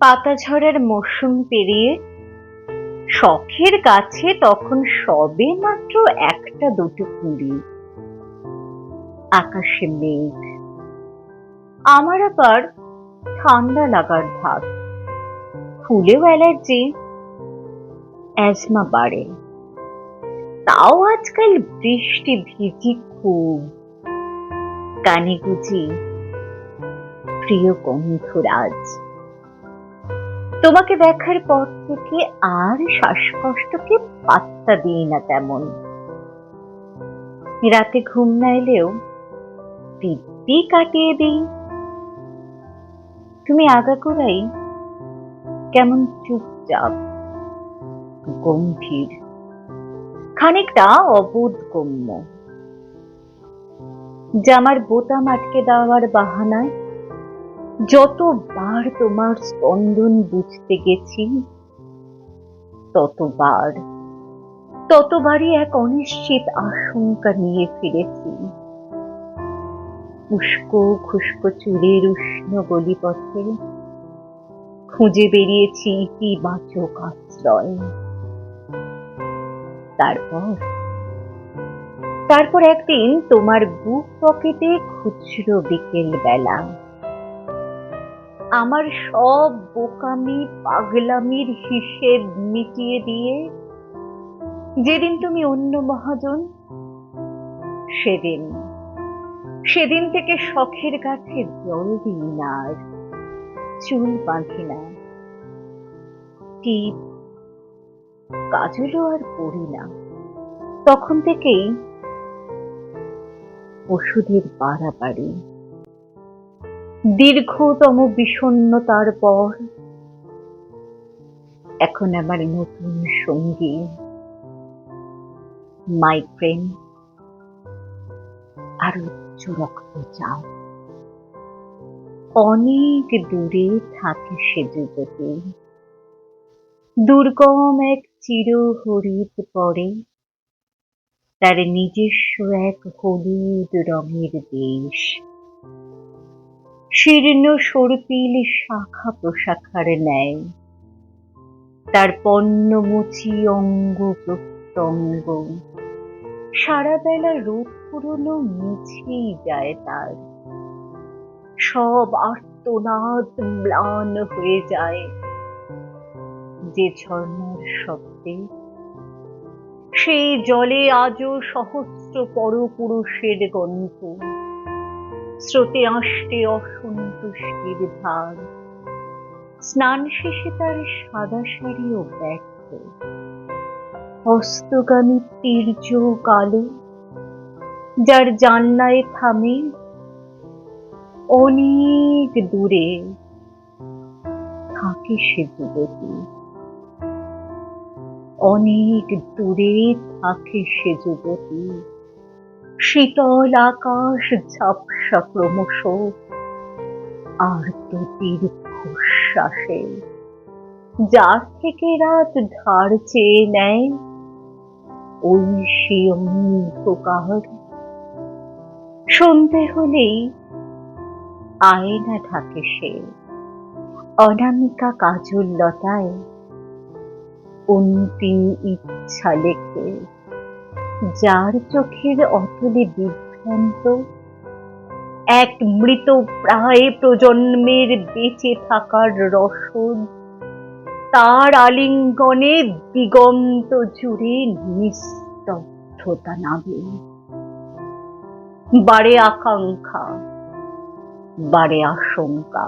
পাতা ঝরার মরশুম পেরিয়ে শখের কাছে তখন সবে মাত্র একটা দুটো কুড়ি। আকাশে মেঘ। আমার আবার ঠান্ডা লাগার ভাব। ফুলেও অ্যালার্জি। অ্যাজমা বাড়ে। তাও আজকাল বৃষ্টি ভিজি খুব। কানে গুজি। প্রিয় গন্ধরাজ তোমাকে দেখার পর থেকে আর শ্বাসকষ্টকে পাত্তা দিই না তেমন। রাতে ঘুম না এলেও দিব্যি কাটিয়ে দিই। তুমি আগাগোড়াই কেমন চুপচাপ, গম্ভীর, খানিকটা অবোধগম্য। জামার বোতাম আটকে দেওয়ার বাহানায় যতবার তোমার স্পন্দন বুঝতে গেছি, ততবার, ততবারই এক অনিশ্চিত আশঙ্কা নিয়ে ফিরেছি। উস্কো খুস্কো চুলের উষ্ণ গলিপথে খুঁজে বেরিয়েছি ইতিবাচক আশ্রয়। তারপর তারপর একদিন তোমার বুক পকেটে খুচরো বিকেল বেলা আমার সব বোকামি, পাগলামির হিসেব মিটিয়ে দিয়ে যেদিন তুমি অন্য মহাজন, সেদিন। সেদিন থেকে শখের গাছে জল দিই না আর চুল বাঁধি না। টিপ, কাজলও আর পড়ি না। তখন থেকেই ওষুধের বাড়াবাড়ি। দীর্ঘতম বিষণ্ণতার পর এখন আমার নতুন সঙ্গী মাইগ্রেন আর উচ্চ রক্তচাপ অনেক দূরে থাকে সে যুবতী দুর্গম এক চির হরিত পরে, তার নিজস্ব এক হলুদ রঙের দেশ। শীর্ণ সর্পিল শাখা প্রশাখার ন্যায়। তার পণ্যমুচি অঙ্গ প্রত্যঙ্গ। সারা বেলা রোদ পুরনো মিছেই যায় তার। সব আর্তনাদ ম্লান হয়ে যায়। যে ঝর্ণার শব্দে। সেই জলে আজও সহস্র পরপুরুষের গন্ধ। স্রোতে আসতে অসন্তুষ্টির ধার স্নান শেষে তার সাদা শাড়িও ব্যর্থ। হস্তগামী তীর্য কালো। যার জানলায় থামে অনেক দূরে থাকে সে যুবতী। অনেক দূরে থাকে সে যুবতী। শীতল আকাশ ঝাপসা ক্রমশ। আর তো দীর্ঘশ্বাসে যার থেকে রাত ধার চেয়ে নেয় ওই সে অন্ধকার। সন্ধে হলেই আয়না ঢাকে সে অনামিকা কাজল লতায়, অন্তিম ইচ্ছা লেখে। যার চোখের অতলে বিভ্রান্ত, এক মৃত প্রায় প্রজন্মের বেঁচে থাকার রসদ, তার আলিঙ্গনে দিগন্ত জুড়ে নিস্তব্ধতা নামে। বাড়ে আকাঙ্ক্ষা বাড়ে আশঙ্কা,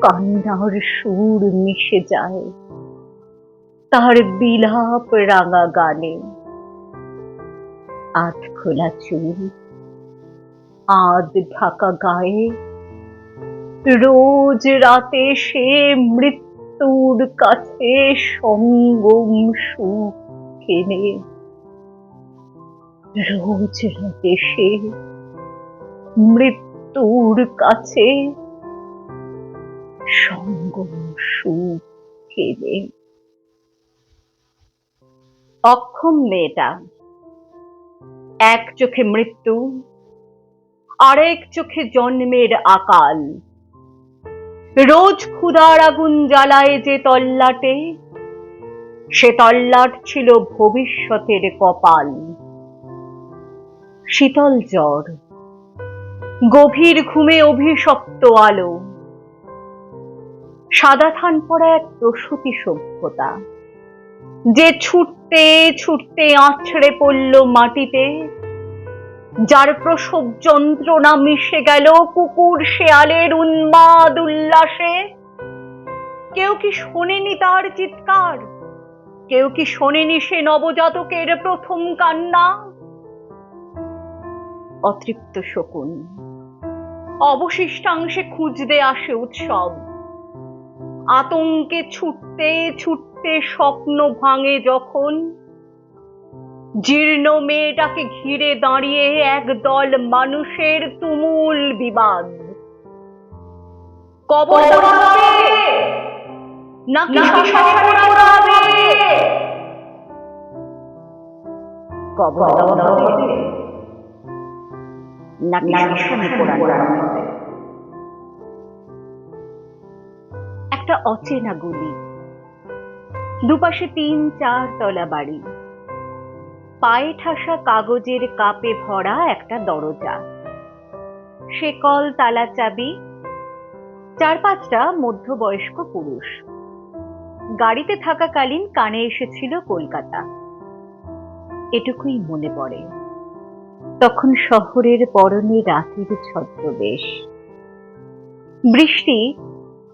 কান্নার সুর মিশে যায়, তার বিলাপ রাঙা গানে। আধ খোলা চুল, আধ ঢাকা গায়ে। রোজ রাতে সে মৃত্যুর কাছে সঙ্গম সুখ কেনে। রোজ রাতে সে মৃত্যুর কাছে সঙ্গম সুখ কেনে। অক্ষম মেয়েটা এক চোখে মৃত্যু, আরেক চোখে জন্মের আকাল। রোজ ক্ষুধার আগুন জ্বালায় যে তল্লাটে, সে তল্লাট ছিল ভবিষ্যতের কপাল। শীতল জ্বর, গভীর ঘুমে অভিশপ্ত আলো, সাদা থান পড়া এক প্রসূতি সভ্যতা, যে ছুটতে ছুটতে আছড়ে পড়ল মাটিতে। যার প্রসব যন্ত্রণা মিশে গেল কুকুর শেয়ালের উন্মাদ উল্লাসে। কেউ কি শোনেনি তার চিৎকার? কেউ কি শোনেনি সে নবজাতকের প্রথম কান্না? অতৃপ্ত শকুন, অবশিষ্টাংশে খুঁজতে আসে উৎসব। আতঙ্কে ছুটতে ছুটতে স্বপ্ন ভাঙে যখন। জীর্ণ মেয়েটাকে ঘিরে দাঁড়িয়ে একদল মানুষের তুমুল বিবাদ। কবর নাকি কবর নাকি একটা অচেনা গুলি দুপাশে তিন, চার তলা বাড়ি। পায়ে ঠাসা কাগজের কাপে ভরা একটা দরজা। সে কল তালা চাবি, চার পাঁচটা মধ্যবয়স্ক পুরুষ। গাড়িতে থাকাকালীন কানে এসেছিল কলকাতা। এটুকুই মনে পড়ে। তখন শহরের পরনে রাতের ছদ্মবেশ। বৃষ্টি,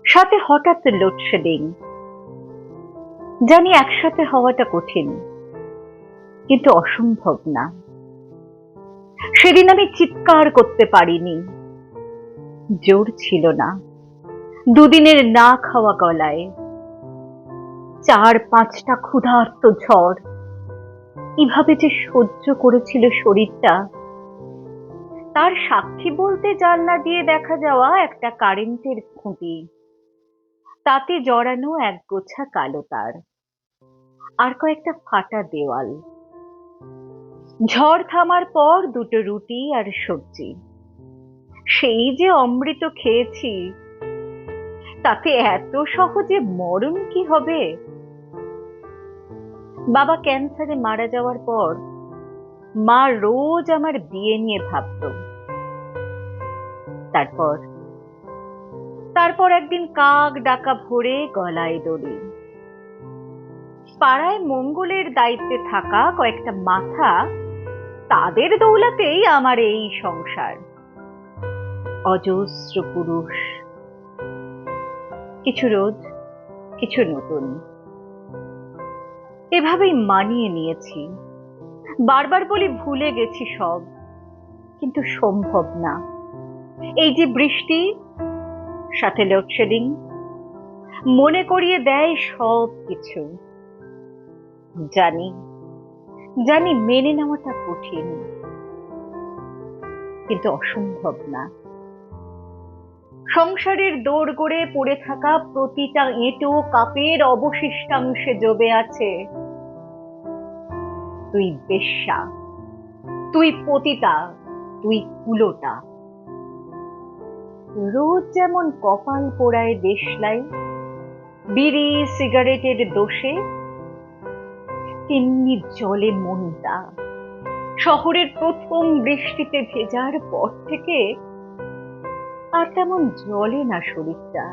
সাথে হঠাৎ লোডশেডিং। জানি একসাথে হওয়াটা কঠিন, কিন্তু অসম্ভব না। সেদিন আমি চিৎকার করতে পারিনি। জোর ছিল না। দুদিনের না খাওয়া গলায়। চার পাঁচটা ক্ষুধার্ত ঝড়। কীভাবে যে সহ্য করেছিল শরীরটা, তার সাক্ষী বলতে জানলা দিয়ে দেখা যাওয়া একটা কারেন্টের খুঁটি। তাতে জড়ানো এক গোছা কালো তার। আর কয়েকটা ফাটা দেওয়াল। ঝড় থামার পর দুটো রুটি আর সবজি। সেই যে অমৃত খেয়েছি, তাতে এত সহজে মরণ কি হবে? বাবা ক্যান্সারে মারা যাওয়ার পর মা রোজ আমার বিয়ে নিয়ে ভাবত। তারপর তারপর একদিন কাক ডাকা ভরে গলায় দড়ি। পাড়ায় মঙ্গলের দায়িত্বে থাকা কয়েকটা মাথা তাদের দৌলাতেই আমার এই সংসার। অজস্র পুরুষ। কিছু রোজ কিছু নতুন। এভাবেই মানিয়ে নিয়েছি। বারবার বলি ভুলে গেছি সব, কিন্তু সম্ভব না। এই যে বৃষ্টি সাথে লোডশেডিং। মনে করিয়ে দেয় সব কিছু জানি জানি মেনে নেওয়াটা কঠিন। কিন্তু অসম্ভব না। সংসারের দৌড় করে পড়ে থাকা প্রতিটা এঁটো কাপের অবশিষ্টাংশে জবে আছে। তুই বেশ্যা, তুই পতিতা, তুই কুলোটা। রোজ যেমন কপাল পোড়ায় দেশলাই, বিড়ি, সিগারেটের দোষে, তেমনি জলে মনটা শহরের প্রথম বৃষ্টিতে ভেজার পর থেকে আর তেমন জলে না শরীরটা।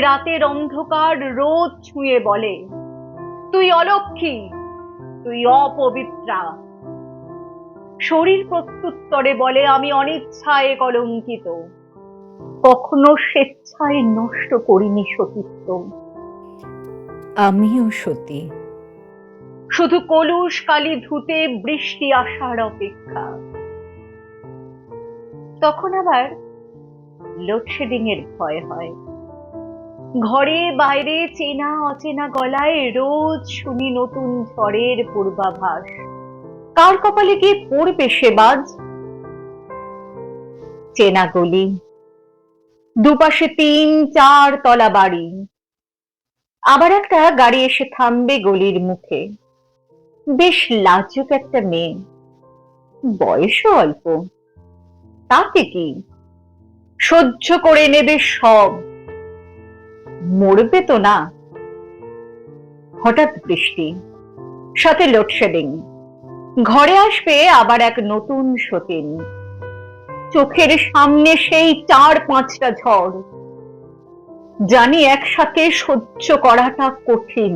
রাতের অন্ধকার রোদ ছুঁয়ে বলে, তুই অলক্ষী, তুই অপবিত্রা। শরীর প্রত্যুত্তরে বলে, আমি অনিচ্ছায় কলঙ্কিত। কখনো স্বেচ্ছায় নষ্ট করিনি সতীত্ব আমিও সতী। শুধু কলুষ কালি ধুতে বৃষ্টি আসার অপেক্ষা। তখন আবার লোডশেডিং এর ভয় হয়। ঘরে বাইরে চেনা অচেনা গলায় রোজ শুনি নতুন ঝড়ের পূর্বাভাস। কার কপালে গিয়ে পড়বে সে বাজ? চেনা গলি দুপাশে তিন, চার তলা বাড়ি। আবার একটা গাড়ি এসে থামবে গলির মুখে। বেশ লাজুক একটা মেয়ে। বয়সও অল্প। তাতে কি? সহ্য করে নেবে সব। মরবে তো না। হঠাৎ বৃষ্টি। সাথে লোডশেডিং। ঘরে আসবে আবার এক নতুন সতীন। চোখের সামনে সেই চার পাঁচটা ঝড়। জানি একসাথে সহ্য করাটা কঠিন,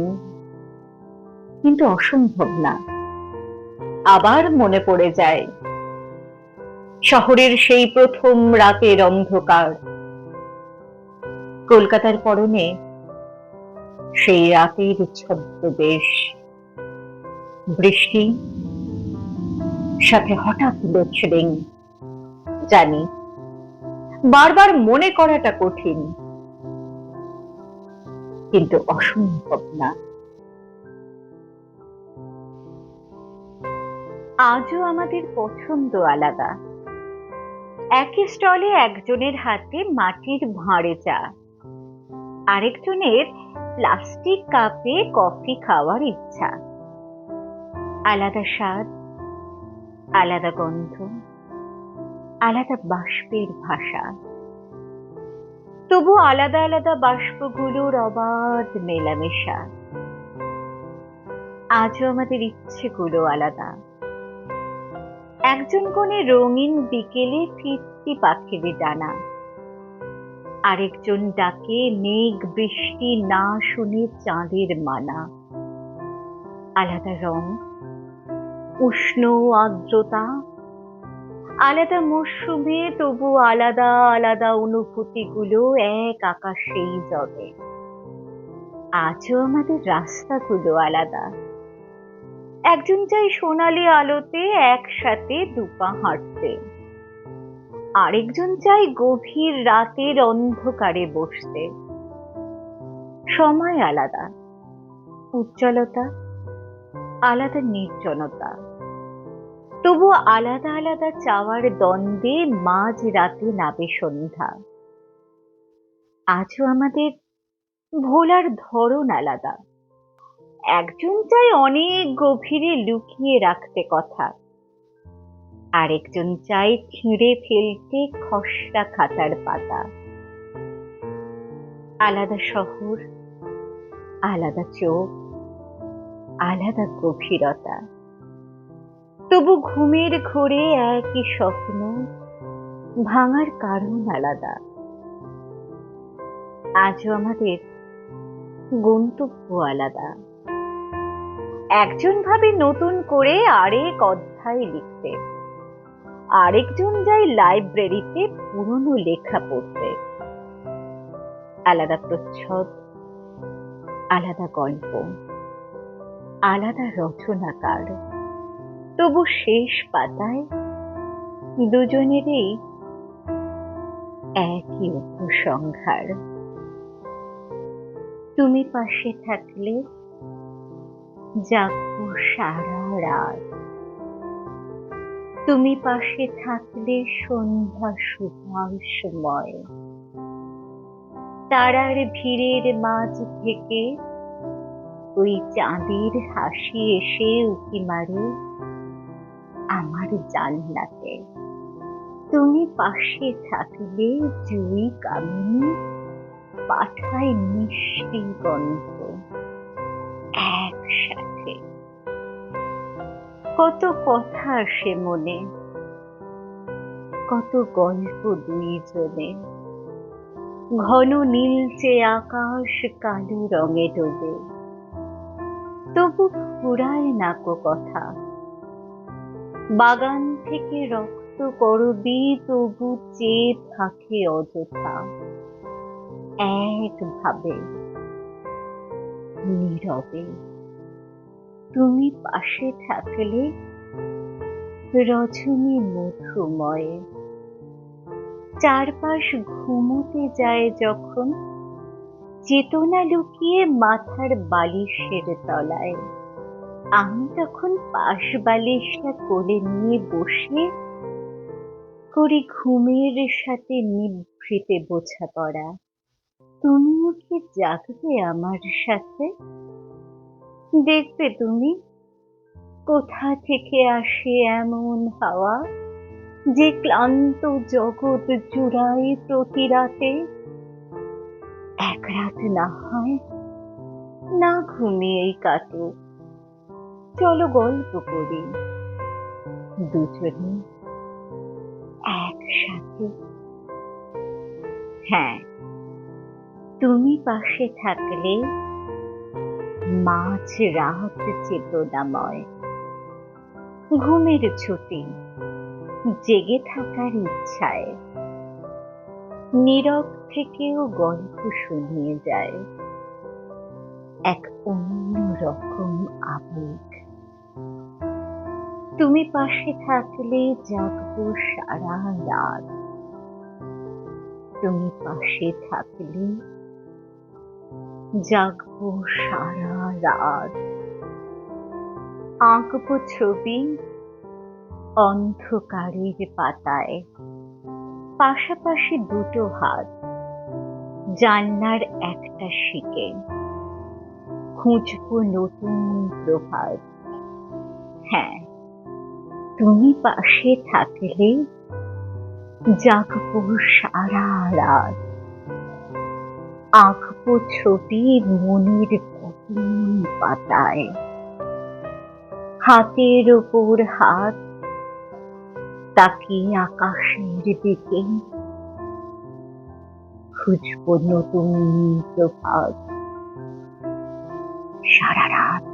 কিন্তু অসম্ভব না। আবার মনে পড়ে যায়, শহরের সেই প্রথম রাতের অন্ধকার। কলকাতার পরনে সেই রাতের ছদ্মবেশ বৃষ্টি, সাথে হঠাৎ লোডশেডিং। জানি। বারবার মনে করাটা কঠিন। কিন্তু অসম্ভব না। আজও আমাদের পছন্দ আলাদা। একই স্টলে একজনের হাতে মাটির ভাঁড়ে চা। আরেকজনের প্লাস্টিক কাপে কফি খাওয়ার ইচ্ছা। আলাদা স্বাদ, আলাদা গন্ধ। আলাদা বাষ্পের ভাষা। তবু আলাদা আলাদা বাষ্পগুলোর অবাধ মেলামেশা। আজও আমাদের ইচ্ছেগুলো আলাদা। একজন কোণে রঙিন বিকেলে ফিরতি পাখিদের ডানা। আরেকজন ডাকে মেঘ বৃষ্টি না শুনে চাঁদের মানা। আলাদা রং, উষ্ণ আর্দ্রতা আলাদা মরশুমে তবু আলাদা আলাদা অনুভূতিগুলো এক আকাশেই জবে আজও আমাদের রাস্তাগুলো আলাদা। একজন চাই সোনালি আলোতে একসাথে দুপা হাঁটতে। আরেকজন চাই গভীর রাতের অন্ধকারে বসতে। সময় আলাদা। উজ্জ্বলতা, আলাদা নির্জনতা। তবু আলাদা আলাদা চাওয়ার দ্বন্দ্বে মাঝ রাতে নাবে সন্ধ্যা। আজও আমাদের ভোলার ধরন আলাদা। একজন চাই অনেক গভীরে লুকিয়ে রাখতে কথা। আরেকজন চাই ছিঁড়ে ফেলতে খসড়া খাতার পাতা। আলাদা শহর, আলাদা চোখ, আলাদা গভীরতা। তবু ঘুমের ঘোরে একই স্বপ্ন, ভাঙার কারণ আলাদা। আজও আমাদের গন্তব্য আলাদা। একজন ভাবে নতুন করে আরেক অধ্যায় লিখতে, আরেকজন যায় লাইব্রেরিতে পুরনো লেখা পড়তে। আলাদা প্রচ্ছদ, আলাদা গল্প, আলাদা রচনাকার। তবু শেষ পাতায় দুজনেরই একই উপসংহার। তুমি পাশে থাকলে জাগবো সারা রাত। তুমি পাশে থাকলে সন্ধ্যা সুভার সময়। তারার ভিড়ের মাঝ থেকে ওই চাঁদের হাসি এসে উকি মারে। আমার জান্নাতে তুমি পাশে থাকলে জুই কামিনী, পাঠায় মিষ্টি গন্ধ একসাথে। কত কথা আসে মনে, কত গল্প দুইজনে ঘন নীলচে আকাশ কালো রঙে ডোবে। তবু ফুরায় না কো কথা। বাগান থেকে রক্ত করবি তবু চেয়ে থাকে অযথা। একভাবে নীরবে। তুমি পাশে থাকলে রজনী মধুময়। চারপাশ ঘুমোতে যায় যখন। চেতনা লুকিয়ে মাথার বালিশের তলায়। আমি তখন পাশ বালিশটা কোলে নিয়ে বসে করি ঘুমের সাথে নিভৃতে বোঝাপড়া তুমিও কি জাগবে আমার সাথে? দেখবে তুমি? কোথা থেকে আসে এমন হাওয়া যে ক্লান্ত জগৎ জুড়াই প্রতি রাতে? এক রাত না হয়, না ঘুমিয়েই কাটুক। চলো গল্প করি। দুজনে একসাথে। হ্যাঁ তুমি পাশে থাকলে মাঝ রাত চেতনাময়। ঘুমের ছুটি, জেগে থাকার ইচ্ছায়। নীরব থেকেও গল্প শুনিয়ে যায়। এক অন্য রকম আবেগ। তুমি পাশে থাকলে জাগবো সারা রাত। তুমি পাশে থাকলে জাগবো সারা রাত। আঁকবো ছবি অন্ধকারের পাতায়। পাশাপাশি দুটো হাত জানলার একটা শিকে খুঁজবো নতুন প্রভাত। হ্যাঁ তুমি পাশে থাকলে জাগবো সারা রাত। আঁকবো ছবি মনের কঠিন পাতায়। হাতের ওপর হাত, তাকিয়ে আকাশের দিকে। খুঁজবো নতুন প্রভাত। সারা রাত